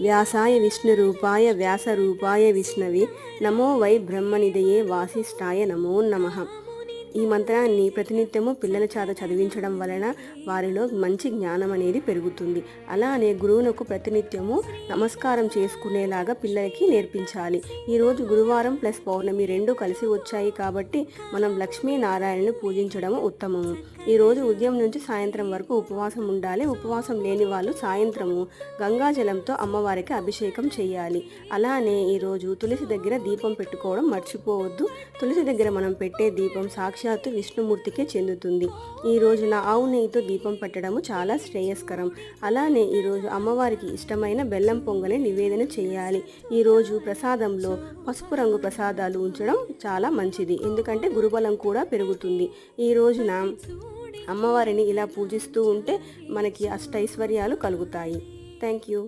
వ్యాసాయ విష్ణురూపాయ వ్యాసరూపాయ విష్ణవి. నమో why బ్రహ్మనిదయే వాసిష్ఠాయ నమో నమః. ఈ మంత్రాన్ని ప్రతినిత్యము పిల్లల చేత చదివించడం వలన వారిలో మంచి జ్ఞానం అనేది పెరుగుతుంది. అలానే గురువునకు ప్రతినిత్యము నమస్కారం చేసుకునేలాగా పిల్లలకి నేర్పించాలి. ఈరోజు గురువారం ప్లస్ పౌర్ణమి రెండు కలిసి వచ్చాయి కాబట్టి మనం లక్ష్మీనారాయణను పూజించడం ఉత్తమము. ఈరోజు ఉదయం నుంచి సాయంత్రం వరకు ఉపవాసం ఉండాలి. ఉపవాసం లేని వాళ్ళు సాయంత్రము గంగాజలంతో అమ్మవారికి అభిషేకం చేయాలి. అలానే ఈరోజు తులసి దగ్గర దీపం పెట్టుకోవడం మర్చిపోవద్దు. తులసి దగ్గర మనం పెట్టే దీపం సాక్షి సాక్షాత్తు విష్ణుమూర్తికే చెందుతుంది. ఈ రోజున ఆవు నెయ్యితో దీపం పెట్టడము చాలా శ్రేయస్కరం. అలానే ఈరోజు అమ్మవారికి ఇష్టమైన బెల్లం పొంగలి నివేదన చేయాలి. ఈరోజు ప్రసాదంలో పసుపు రంగు ప్రసాదాలు ఉంచడం చాలా మంచిది. ఎందుకంటే గురుబలం కూడా పెరుగుతుంది. ఈ రోజున అమ్మవారిని ఇలా పూజిస్తూ ఉంటే మనకి అష్టైశ్వర్యాలు కలుగుతాయి. Thank you.